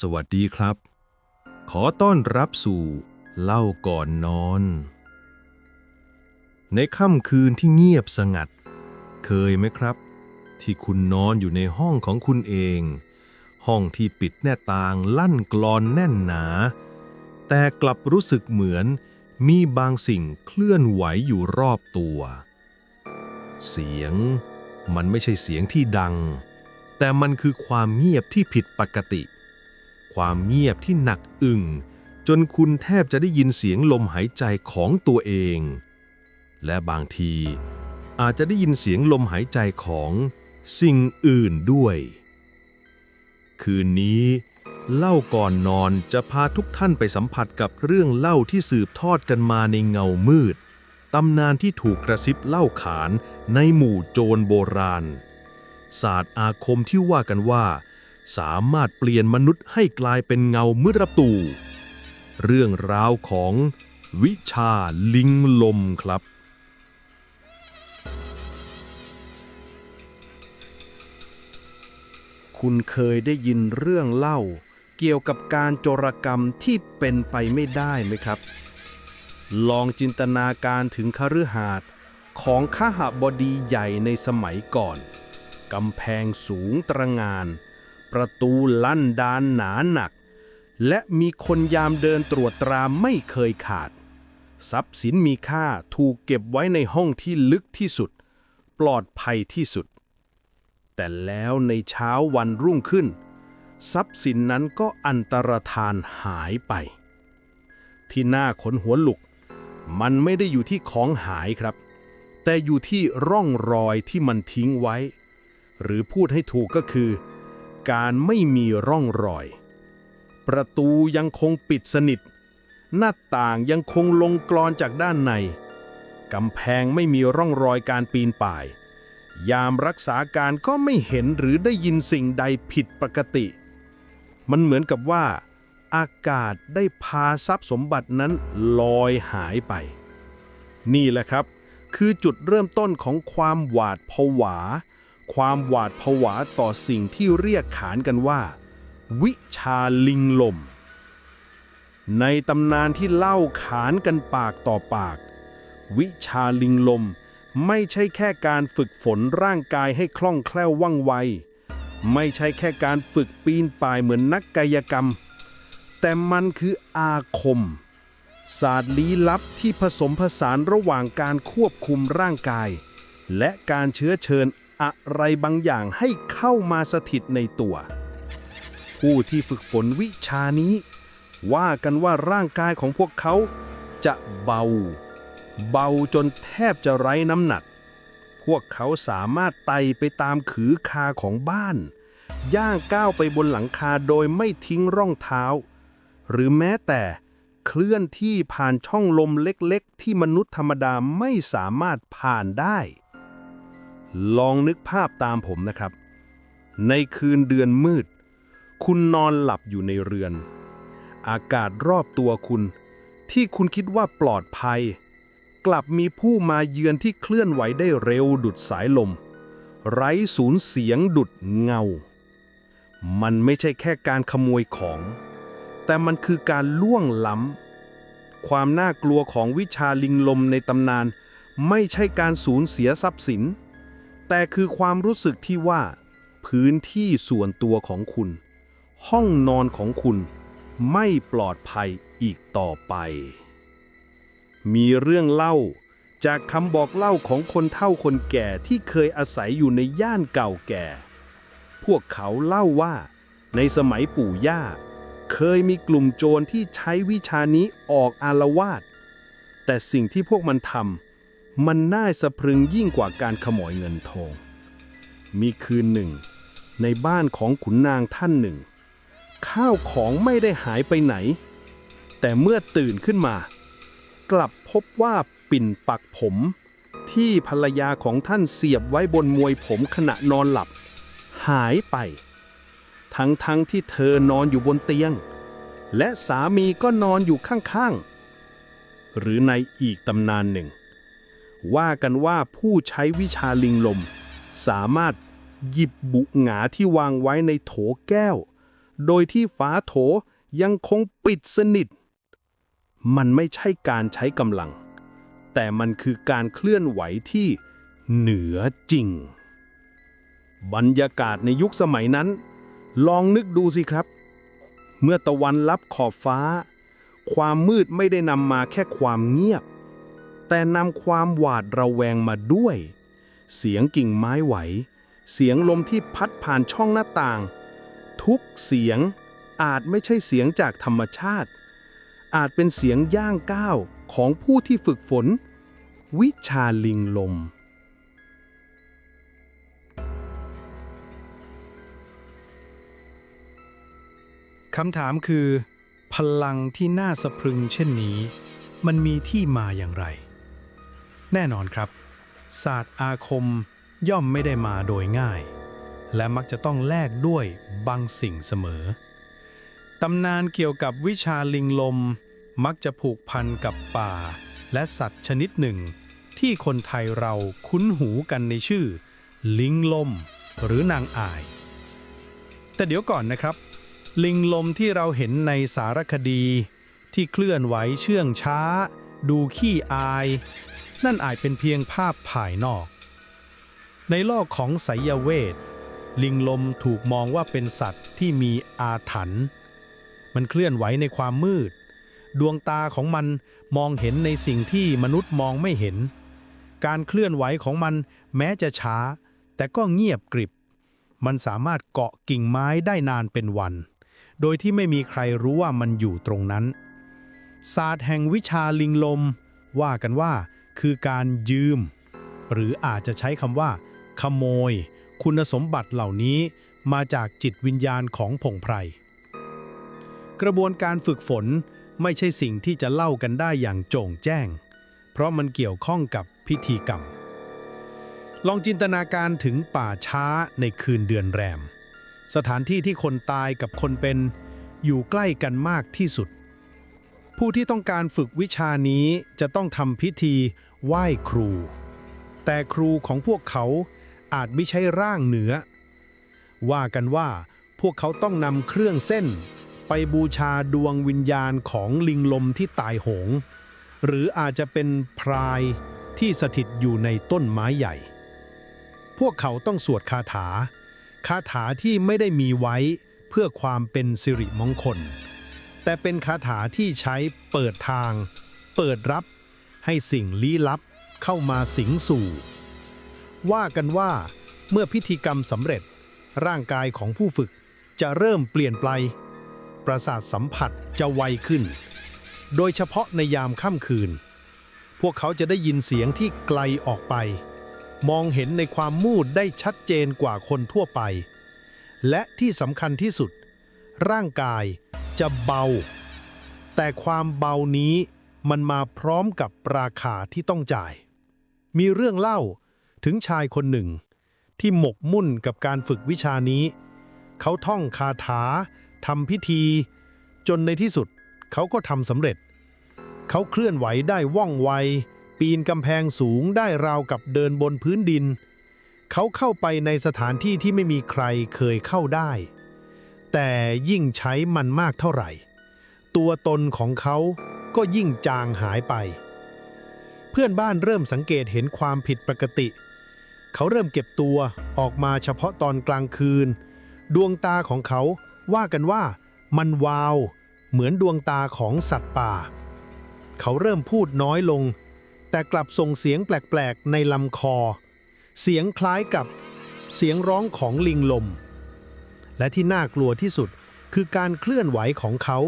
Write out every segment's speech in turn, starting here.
สวัสดีครับ ขอต้อนรับสู่เล่าก่อนนอน ในค่ำคืนที่เงียบสงัด เคยไหมครับ ที่คุณนอนอยู่ในห้องของคุณเอง ห้องที่ปิดแน่ต่างลั่นกลอนแน่นหนา แต่กลับรู้สึกเหมือนมีบางสิ่งเคลื่อนไหวอยู่รอบตัว เสียงมันไม่ใช่เสียงที่ดัง แต่มันคือความเงียบที่ผิดปกติ ความเงียบที่หนักอึ่ง จนคุณแทบจะได้ยินเสียงลมหายใจของตัวเอง และบางทีอาจจะได้ยินเสียงลมหายใจของสิ่งอื่นด้วย คืนนี้เล่าก่อนนอนจะพาทุกท่านไปสัมผัสกับเรื่องเล่าที่สืบทอดกันมาในเงามืด ตำนานที่ถูกกระซิบเล่าขานในหมู่โจรโบราณ ศาสตร์อาคมที่ว่ากันว่า สามารถเปลี่ยนมนุษย์ให้กลายเป็นเงามืดระตู เรื่องราวของวิชาลิงลมครับ คุณเคยได้ยินเรื่องเล่า เกี่ยวกับการโจรกรรมที่เป็นไปไม่ได้ไหมครับ ลองจินตนาการถึงคฤหาสน์ของข้าหบดีใหญ่ในสมัยก่อน กำแพงสูงตระงาน ประตูลั่นดานหนาหนัก และมีคนยามเดินตรวจตราไม่เคยขาด ทรัพย์สินมีค่าถูกเก็บไว้ในห้องที่ลึกที่สุด ปลอดภัยที่สุด แต่แล้วในเช้าวันรุ่งขึ้น ทรัพย์สินนั้นก็อันตรธานหายไป ที่น่าขนหัวลุก มันไม่ได้อยู่ที่ของหายครับ แต่อยู่ที่ร่องรอยที่มันทิ้งไว้ หรือพูดให้ถูกก็คือ การไม่มีร่องรอย ประตูยังคงปิดสนิท หน้าต่างยังคงลงกรอนจากด้านใน กำแพงไม่มีร่องรอยการปีนป่าย ยามรักษาการก็ไม่เห็นหรือได้ยินสิ่งใดผิดปกติ มันเหมือนกับว่า อากาศได้พาทรัพย์สมบัตินั้นลอยหายไป นี่แหละครับ คือจุดเริ่มต้นของความหวาดผวา ความหวาดผวาต่อสิ่งที่เรียกขานกันว่า วิชาลิงลม ในตำนานที่เล่าขานกันปากต่อปาก วิชาลิงลมไม่ใช่แค่การฝึกฝนร่างกายให้คล่องแคล่วว่องไว ไม่ใช่แค่การฝึกปีนป่ายเหมือนนักกายกรรม แต่มันคืออาคม ศาสตร์ลี้ลับที่ผสมผสานระหว่างการควบคุมร่างกาย และการเชื้อเชิญ อะไรบางอย่างให้เข้ามาสถิตในตัว ผู้ที่ฝึกฝนวิชานี้ ว่ากันว่าร่างกายของพวกเขาจะเบา เบาจนแทบจะไร้น้ำหนัก พวกเขาสามารถไต่ไปตามขือคาของบ้าน ย่างก้าวไปบนหลังคาโดยไม่ทิ้งร่องเท้า หรือแม้แต่เคลื่อนที่ผ่านช่องลมเล็กๆ ที่มนุษย์ธรรมดาไม่สามารถผ่านได้ ลองนึกภาพตามผมนะครับ ในคืนเดือนมืด คุณนอนหลับอยู่ในเรือน อากาศรอบตัวคุณ ที่คุณคิดว่าปลอดภัย กลับมีผู้มาเยือนที่เคลื่อนไหวได้เร็วดุดสายลม ไร้สูญเสียงดุดเงา มันไม่ใช่แค่การขโมยของ แต่มันคือการล่วงล้ำ ความน่ากลัวของวิชาลิงลมในตำนาน ไม่ใช่การสูญเสียทรัพย์สิน แต่คือความรู้สึกที่ว่า พื้นที่ส่วนตัวของคุณ ห้องนอนของคุณไม่ปลอดภัยอีกต่อไป มีเรื่องเล่าจากคำบอกเล่าของคนเฒ่าคนแก่ที่เคยอาศัยอยู่ในย่านเก่าแก่ พวกเขาเล่าว่า ในสมัยปู่ย่า เคยมีกลุ่มโจรที่ใช้วิชานี้ออกอารวาสแต่สิ่งที่พวกมันทำ มันน่าสะพรึงยิ่งกว่าการขโมยเงินทอง มีคืนหนึ่ง ในบ้านของขุนนางท่านหนึ่ง ข้าวของไม่ได้หายไปไหน แต่เมื่อตื่นขึ้นมา กลับพบว่าปิ่นปักผม ที่ภรรยาของท่านเสียบไว้บนมวยผมขณะนอนหลับ หายไป ทั้งทั้งที่เธอนอนอยู่บนเตียง และสามีก็นอนอยู่ข้างๆ หรือในอีกตำนานหนึ่ง ว่ากันว่าผู้ใช้วิชาลิงลม สามารถหยิบบุหงาที่วางไว้ในโถแก้ว โดยที่ฝาโถยังคงปิดสนิท มันไม่ใช่การใช้กำลัง แต่มันคือการเคลื่อนไหวที่เหนือจริง บรรยากาศในยุคสมัยนั้น ลองนึกดูสิครับ เมื่อตะวันลับขอบฟ้า ความมืดไม่ได้นำมาแค่ความเงียบ แต่นำความหวาดระแวงมาด้วย เสียงกิ่งไม้ไหว เสียงลมที่พัดผ่านช่องหน้าต่าง ทุกเสียงอาจไม่ใช่เสียงจากธรรมชาติ อาจเป็นเสียงย่างก้าวของผู้ที่ฝึกฝน วิชาลิงลม คำถามคือ พลังที่น่าสะพรึงเช่นนี้ มันมีที่มาอย่างไร แน่นอนครับ ศาสตร์อาคมย่อมไม่ได้มาโดยง่าย และมักจะต้องแลกด้วยบางสิ่งเสมอ ตำนานเกี่ยวกับวิชาลิงลม มักจะผูกพันกับป่า และสัตว์ชนิดหนึ่ง ที่คนไทยเราคุ้นหูกันในชื่อ ลิงลม หรือนางอาย แต่เดี๋ยวก่อนนะครับ ลิงลมที่เราเห็นในสารคดี ที่เคลื่อนไหวเชื่องช้า ดูขี้อาย นั่นอาจเป็นเพียงภาพภายนอก ในโลกของไสยเวท ลิงลมถูกมองว่าเป็นสัตว์ที่มีอาถรรพ์มันเคลื่อนไหวในความมืด ดวงตาของมันมองเห็นในสิ่งที่มนุษย์มองไม่เห็น การเคลื่อนไหวของมันแม้จะช้า แต่ก็เงียบกริบ มันสามารถเกาะกิ่งไม้ได้นานเป็นวัน โดยที่ไม่มีใครรู้ว่ามันอยู่ตรงนั้นศาสตร์แห่งวิชาลิงลม ว่ากันว่า คือการยืม หรืออาจจะใช้คำว่า ขโมย คุณสมบัติเหล่านี้มาจากจิตวิญญาณของผงไพร กระบวนการฝึกฝนไม่ใช่สิ่งที่จะเล่ากันได้อย่างโจ่งแจ้ง เพราะมันเกี่ยวข้องกับพิธีกรรม ลองจินตนาการถึงป่าช้าในคืนเดือนแรม สถานที่ที่คนตายกับคนเป็นอยู่ใกล้กันมากที่สุด ผู้ที่ต้องการฝึกวิชานี้จะต้องทำพิธีไหว้ครู แต่ครูของพวกเขาอาจไม่ใช่ร่างเหนือ ว่ากันว่าพวกเขาต้องนำเครื่องเส้น ไปบูชาดวงวิญญาณของลิงลมที่ตายโหง หรืออาจจะเป็นพรายที่สถิตอยู่ในต้นไม้ใหญ่ พวกเขาต้องสวดคาถา คาถาที่ไม่ได้มีไว้เพื่อความเป็นสิริมงคล แต่เป็นคาถาที่ใช้เปิดทาง เปิดรับให้สิ่งลี้ลับเข้ามาสิงสู่ ว่ากันว่าเมื่อพิธีกรรมสำเร็จร่างกายของผู้ฝึกจะเริ่มเปลี่ยนไป ประสาทสัมผัสจะไวขึ้น โดยเฉพาะในยามค่ำคืน พวกเขาจะได้ยินเสียงที่ไกลออกไป มองเห็นในความมืดได้ชัดเจนกว่าคนทั่วไป และที่สำคัญที่สุด ร่างกาย จะเบา แต่ความเบานี้มันมาพร้อมกับราคาที่ต้องจ่าย มีเรื่องเล่าถึงชายคนหนึ่ง ที่หมกมุ่นกับการฝึกวิชานี้ เขาท่องคาถาทำพิธี จนในที่สุดเขาก็ทำสำเร็จ เขาเคลื่อนไหวได้ว่องไว ปีนกำแพงสูงได้ราวกับเดินบนพื้นดิน เขาเข้าไปในสถานที่ที่ไม่มีใครเคยเข้าได้ แต่ยิ่งใช้มันมากเท่าไหร่ ตัวตนของเขาก็ยิ่งจางหายไป เพื่อนบ้านเริ่มสังเกตเห็นความผิดปกติ เขาเริ่มเก็บตัวออกมาเฉพาะตอนกลางคืน ดวงตาของเขาว่ากันว่ามันวาว เหมือนดวงตาของสัตว์ป่า เขาเริ่มพูดน้อยลง แต่กลับส่งเสียงแปลกๆในลำคอ เสียงคล้ายกับเสียงร้องของลิงลม และที่น่ากลัวที่สุดคือการเคลื่อนไหวของเขา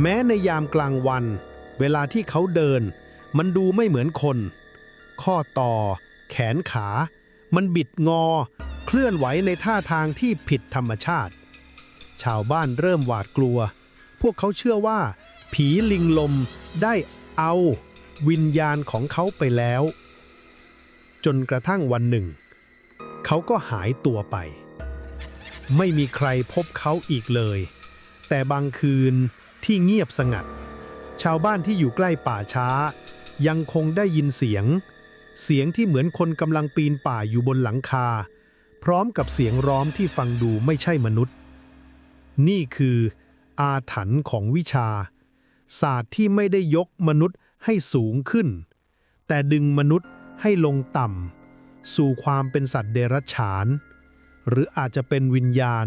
แม้ในยามกลางวัน เวลาที่เขาเดิน มันดูไม่เหมือนคน ข้อต่อ แขนขา มันบิดงอ เคลื่อนไหวในท่าทางที่ผิดธรรมชาติ ชาวบ้านเริ่มหวาดกลัว พวกเขาเชื่อว่า ผีลิงลมได้เอาวิญญาณของเขาไปแล้ว จนกระทั่งวันหนึ่ง เขาก็หายตัวไป ไม่มีใครพบเขาอีกเลย แต่บางคืนที่เงียบสงัด ชาวบ้านที่อยู่ใกล้ป่าช้า ยังคงได้ยินเสียง เสียงที่เหมือนคนกำลังปีนป่าอยู่บนหลังคา พร้อมกับเสียงร้องที่ฟังดูไม่ใช่มนุษย์ นี่คืออาถรรพ์ของวิชา ศาสตร์ที่ไม่ได้ยกมนุษย์ให้สูงขึ้น แต่ดึงมนุษย์ให้ลงต่ำสู่ความเป็นสัตว์เดรัจฉาน หรืออาจจะเป็นวิญญาณ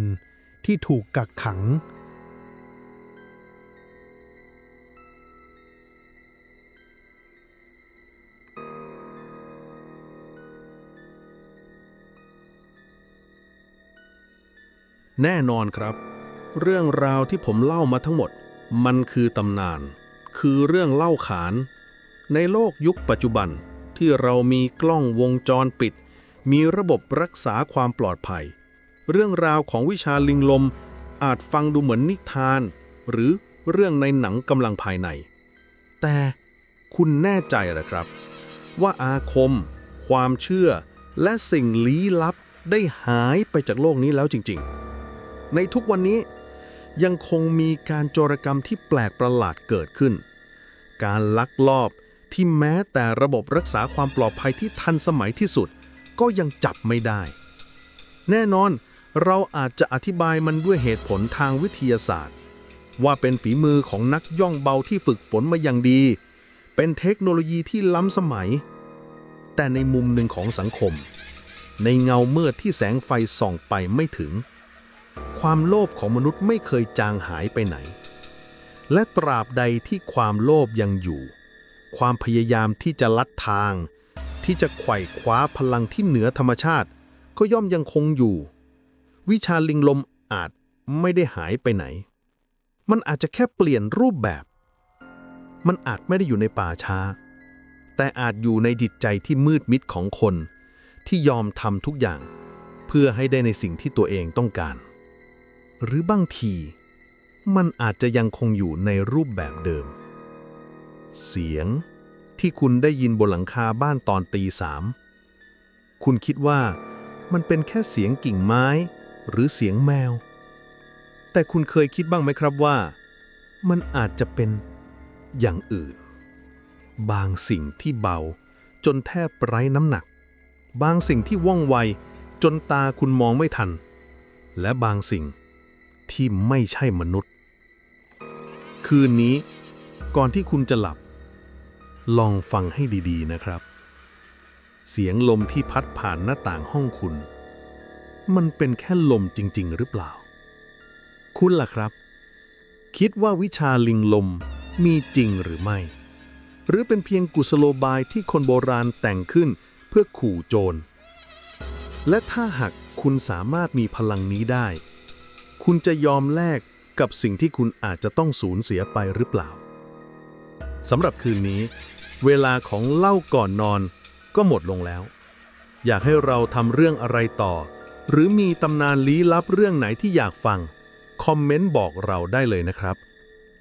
ที่ถูกกักขัง แน่นอนครับ เรื่องราวที่ผมเล่ามาทั้งหมด มันคือตำนาน คือเรื่องเล่าขาน ในโลกยุคปัจจุบันที่เรามีกล้องวงจรปิด มีระบบรักษาความปลอดภัย เรื่องราวของวิชาลิงลม อาจฟังดูเหมือนนิทาน หรือเรื่องในหนังกำลังภายใน แต่คุณแน่ใจหรอครับ ว่าอาคม ความเชื่อ และสิ่งลี้ลับได้หายไปจากโลกนี้แล้วจริง ๆ ในทุกวันนี้ยังคงมีการโจรกรรมที่แปลกประหลาดเกิดขึ้น การลักลอบที่แม้แต่ระบบรักษาความปลอดภัยที่ทันสมัยที่สุด ก็ยังจับไม่ได้ แน่นอนเราอาจจะอธิบายมันด้วยเหตุผลทางวิทยาศาสตร์ ว่าเป็นฝีมือของนักย่องเบาที่ฝึกฝนมาอย่างดี เป็นเทคโนโลยีที่ล้ำสมัย แต่ในมุมหนึ่งของสังคม ในเงามืดที่แสงไฟส่องไปไม่ถึง ความโลภของมนุษย์ไม่เคยจางหายไปไหน และตราบใดที่ความโลภยังอยู่ ความพยายามที่จะลัดทาง ที่จะไขว่คว้าพลังที่เหนือธรรมชาติ ก็ย่อมยังคงอยู่ วิชาลิงลมอาจไม่ได้หายไปไหน มันอาจจะแค่เปลี่ยนรูปแบบ มันอาจไม่ได้อยู่ในป่าช้า แต่อาจอยู่ในจิตใจที่มืดมิดของคน ที่ยอมทำทุกอย่าง เพื่อให้ได้ในสิ่งที่ตัวเองต้องการ หรือบางที มันอาจจะยังคงอยู่ในรูปแบบเดิม เสียง ที่คุณได้ยินบนหลังคาบ้านตอนตีสามคุณคิดว่ามันเป็นแค่เสียงกิ่งไม้ หรือเสียงแมว แต่คุณเคยคิดบ้างไหมครับว่า มันอาจจะเป็นอย่างอื่น บางสิ่งที่เบา จนแทบไร้น้ำหนัก บางสิ่งที่ว่องไว จนตาคุณมองไม่ทัน และบางสิ่งที่ไม่ใช่มนุษย์ คืนนี้ก่อนที่คุณจะหลับ ลองฟังให้ดีๆนะครับ เสียงลมที่พัดผ่านหน้าต่างห้องคุณ มันเป็นแค่ลมจริง ๆ หรือเปล่า คุณล่ะครับ คิดว่าวิชาลิงลมมีจริงหรือไม่ หรือเป็นเพียงกุศโลบายที่คนโบราณแต่งขึ้นเพื่อขู่โจร และถ้าหากคุณสามารถมีพลังนี้ได้ คุณจะยอมแลกกับสิ่งที่คุณอาจจะต้องสูญเสียไปหรือเปล่าสำหรับคืนนี้ เวลาของเล่าก่อนนอนก็หมดลงแล้ว อยากให้เราทำเรื่องอะไรต่อ หรือมีตำนานลี้ลับเรื่องไหนที่อยากฟัง คอมเมนต์บอกเราได้เลยนะครับ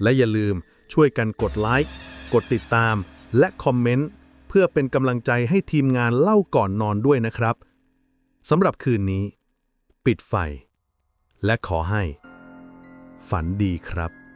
และอย่าลืมช่วยกันกดไลค์กดติดตาม และคอมเมนต์เพื่อเป็นกำลังใจให้ทีมงานเล่าก่อนนอนด้วยนะครับสำหรับคืนนี้ ปิดไฟ และขอให้ ฝันดีครับ